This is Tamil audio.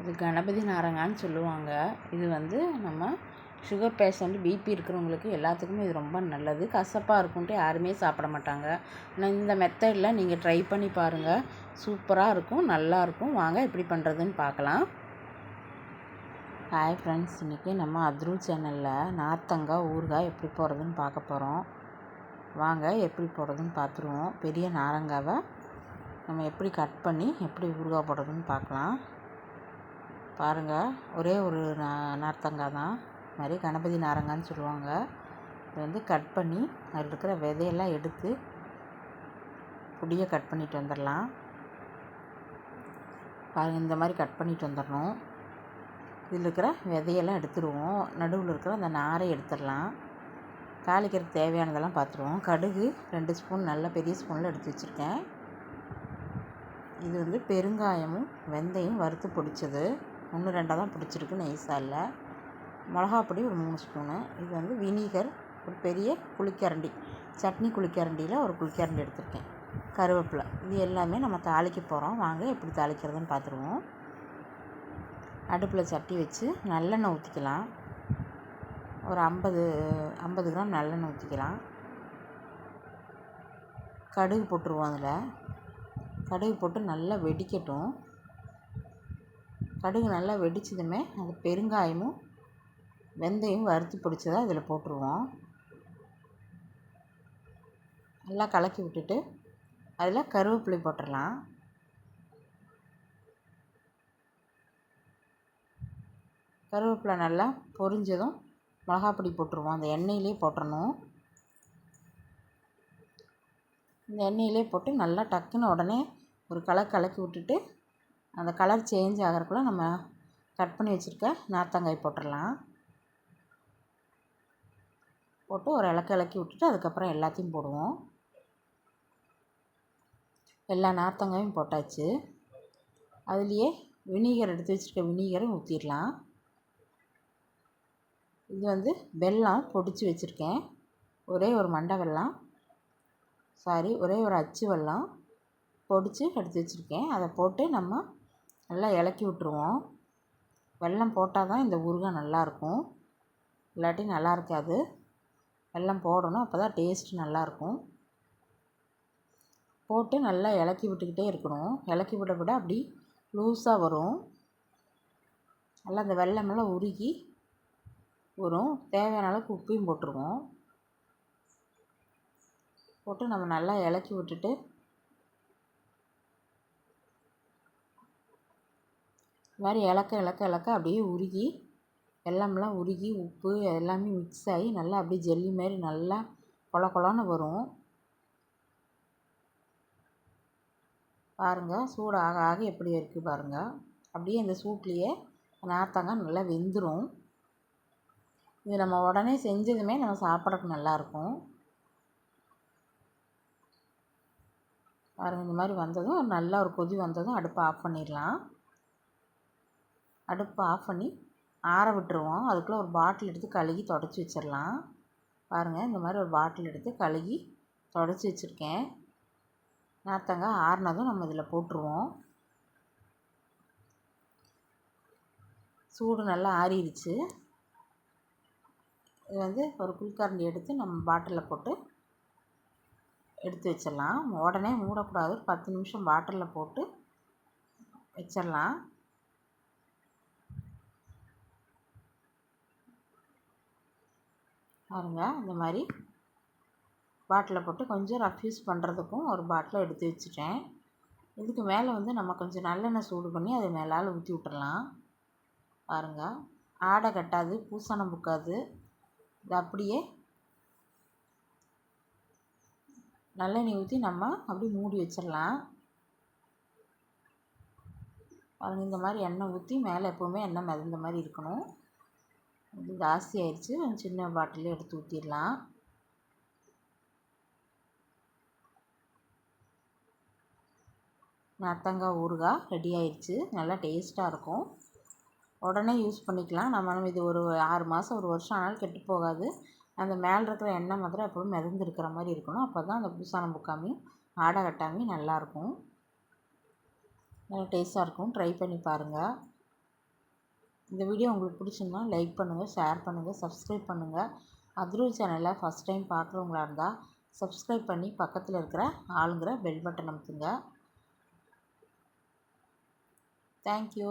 இது கணபதி நாரங்கான்னு சொல்லுவாங்க. இது வந்து நம்ம சுகர் பேஷண்ட் பிபி இருக்கிறவங்களுக்கு எல்லாத்துக்குமே இது ரொம்ப நல்லது. கசப்பாக இருக்குன்ட்டு யாருமே சாப்பிட மாட்டாங்க. ஆனால் இந்த மெத்தடில் நீங்கள் ட்ரை பண்ணி பாருங்கள் சூப்பராக இருக்கும் நல்லாயிருக்கும் வாங்க எப்படி பண்ணுறதுன்னு பார்க்கலாம். ஹாய் ஃப்ரெண்ட்ஸ் இன்றைக்கி நம்ம அத்ரு சேனலில் நார்த்தங்காய் ஊறுகாய் எப்படி போடுறதுன்னு பார்க்க போகிறோம் வாங்க எப்படி போடுறதுன்னு பார்த்துருவோம். பெரிய நாரங்காவை நம்ம எப்படி கட் பண்ணி எப்படி ஊறுகாய் போடுறதுன்னு பார்க்கலாம். பாருங்கள் ஒரே ஒரு நா நார்த்தங்காய் தான். இது மாதிரி கணபதி நாரங்கான்னு சொல்லுவாங்க. இது வந்து கட் பண்ணி அதில் இருக்கிற விதையெல்லாம் எடுத்து பொடியை கட் பண்ணிட்டு வந்துடலாம். பாருங்கள் இந்த மாதிரி கட் பண்ணிட்டு வந்துடணும். இதில் இருக்கிற விதையெல்லாம் எடுத்துடுவோம். நடுவில் இருக்கிற அந்த நாரை எடுத்துடலாம். தாளிக்கிறதுக்கு தேவையானதெல்லாம் பார்த்துருவோம். கடுகு ரெண்டு ஸ்பூன் நல்ல பெரிய ஸ்பூனில் எடுத்து வச்சுருக்கேன். இது வந்து பெருங்காயமும் வெந்தயம் வறுத்து பிடிச்சது. ஒன்று ரெண்டாக தான் பிடிச்சிருக்கு நைஸாக இல்லை மிளகாப்பொடி ஒரு மூணு ஸ்பூனு. இது வந்து வினிகர் ஒரு பெரிய குழிக்கரண்டி சட்னி குழிக்கரண்டியில் ஒரு குழிக்கரண்டி எடுத்திருக்கேன். கருவேப்பிலை. இது எல்லாமே நம்ம தாளிக்க போகிறோம் வாங்க எப்படி தாளிக்கிறதுன்னு பார்த்துருவோம். அடுப்பில் சட்டி வச்சு நல்லெண்ணெய் ஊற்றிக்கலாம் ஒரு ஐம்பது ஐம்பது கிராம் நல்லெண்ணெய் ஊற்றிக்கலாம் கடுகு போட்டுருவோம் அதில். கடுகு போட்டு நல்லா வெடிக்கட்டும். கடுகு நல்லா வெடிச்சதுமே அது பெருங்காயமும் வெந்தயம் வறுத்து பிடிச்சதை அதில் போட்டுருவோம். நல்லா கலக்கி விட்டுட்டு அதில் கருவேப்பிலை போட்டுடலாம். கருவேப்பிலை நல்லா பொரிஞ்சதும் மிளகாப்பொடி போட்டுருவோம். அந்த எண்ணெயிலே போட்டுடணும் இந்த எண்ணெயிலே போட்டு நல்லா டக்குன்னு உடனே ஒரு கலக்கு கலக்கி விட்டுட்டு அந்த கலர் சேஞ்ச் ஆகிறக்குள்ள நம்ம கட் பண்ணி வச்சுருக்க நார்த்தங்காய் போட்டுடலாம். போட்டு ஒரு இலக்கு இலக்கி விட்டுட்டு அதுக்கப்புறம் எல்லாத்தையும் போடுவோம். எல்லா நார்த்தங்காயும் போட்டாச்சு. அதுலேயே வினிகர் எடுத்து வச்சுருக்க வினிகரும் ஊற்றிடலாம் இது வந்து வெல்லம் பொடிச்சு வச்சுருக்கேன். ஒரே ஒரு மண்டை வெல்லம். சாரி ஒரே ஒரு அச்சு வெல்லம் பொடிச்சு எடுத்து வச்சுருக்கேன். அதை போட்டு நம்ம நல்லா இலக்கி விட்ருவோம் வெல்லம் போட்டால் தான் இந்த ஊறுகாய் நல்லாயிருக்கும். இல்லாட்டி நல்லா இருக்காது வெல்லம் போடணும் அப்போ தான் டேஸ்ட்டு நல்லாயிருக்கும். போட்டு நல்லா இலக்கி விட்டுக்கிட்டே இருக்கணும். இலக்கி விட விட அப்படி லூஸாக வரும். நல்லா அந்த வெள்ளமெல்லாம் உருகி வரும். தேவையான அளவுக்கு உப்பையும் போட்டுருவோம். போட்டு நம்ம நல்லா இலக்கி விட்டுட்டு இது மாதிரி இலக்க இலக்க இலக்க அப்படியே உருகி வெல்லம்லாம் உருகி உப்பு எல்லாமே மிக்ஸ் ஆகி நல்லா அப்படியே ஜெல்லி மாதிரி நல்லா கொல கொலன்னு வரும். பாருங்கள் சூடு ஆக ஆக எப்படி இருக்குது பாருங்கள் அப்படியே இந்த சூட்லேயே நார்த்தங்காய் நல்லா வெந்துடும் இது நம்ம உடனே செஞ்சதுமே நம்ம சாப்பிட்றதுக்கு நல்லாயிருக்கும் பாருங்கள் இந்த மாதிரி வந்ததும் நல்லா ஒரு கொதி வந்ததும் அடுப்பை ஆஃப் பண்ணிடலாம். அடுப்பை ஆஃப் பண்ணி ஆற விட்டுருவோம். அதுக்குள்ளே ஒரு பாட்டில் எடுத்து கழுகி தொடச்சி வச்சிடலாம் பாருங்கள் இந்த மாதிரி ஒரு பாட்டில் எடுத்து கழுகி தொடச்சி வச்சுருக்கேன். நார்த்தங்காய் ஆறுனதும் நம்ம இதில் போட்டுருவோம். சூடு நல்லா ஆறிடுச்சு. இது வந்து ஒரு குளிக்கரண்டி எடுத்து நம்ம பாட்டிலில் போட்டு எடுத்து வச்சிடலாம் உடனே மூடக்கூடாது. ஒரு பத்து நிமிஷம் பாட்டிலில் போட்டு வச்சிடலாம் பாருங்கள் இந்த மாதிரி பாட்டிலில் போட்டு கொஞ்சம் ரஃப் யூஸ் பண்ணுறதுக்கும் ஒரு பாட்டிலை எடுத்து வச்சுட்டேன். இதுக்கு மேலே வந்து நம்ம கொஞ்சம் நல்லெண்ணெய் சூடு பண்ணி அதை மேலால் ஊற்றி விட்டுறலாம். பாருங்கள் ஆடை கட்டாது பூசணம் புக்காது இது அப்படியே நல்லெண்ணெய் ஊற்றி நம்ம அப்படியே மூடி வச்சிடலாம். பாருங்கள் இந்த மாதிரி எண்ணெய் ஊற்றி மேலே எப்போவுமே எண்ணெய் மிதந்த மாதிரி இருக்கணும். இது ஜாஸ்தி ஆயிடுச்சு சின்ன பாட்டிலே எடுத்து ஊற்றிடலாம் நார்த்தங்காய் ஊறுகாய் ரெடி ஆயிடுச்சு நல்லா டேஸ்ட்டாக இருக்கும். உடனே யூஸ் பண்ணிக்கலாம். நம்ம இது ஒரு ஆறு மாதம் ஒரு வருஷம் ஆனாலும் கெட்டு போகாது. அந்த மேலே இருக்கிற எண்ணெய் மாத்திரம் எப்பவும் மிதந்துருக்கிற மாதிரி இருக்கணும். அப்போ தான் அந்த புதுசான புக்காமையும் ஆடை கட்டாமையும் நல்லாயிருக்கும் நல்லா டேஸ்ட்டாக இருக்கும். ட்ரை பண்ணி பாருங்கள் இந்த வீடியோ உங்களுக்கு பிடிச்சிருந்தா லைக் பண்ணுங்கள் ஷேர் பண்ணுங்கள் சப்ஸ்கிரைப் பண்ணுங்கள் அத்ரு சேனலை ஃபஸ்ட் டைம் பார்க்குறவங்களா இருந்தால் சப்ஸ்கிரைப் பண்ணி பக்கத்தில் இருக்கிற ஆளுங்கிற பெல் பட்டன் அமுத்துங்க. தேங்க்யூ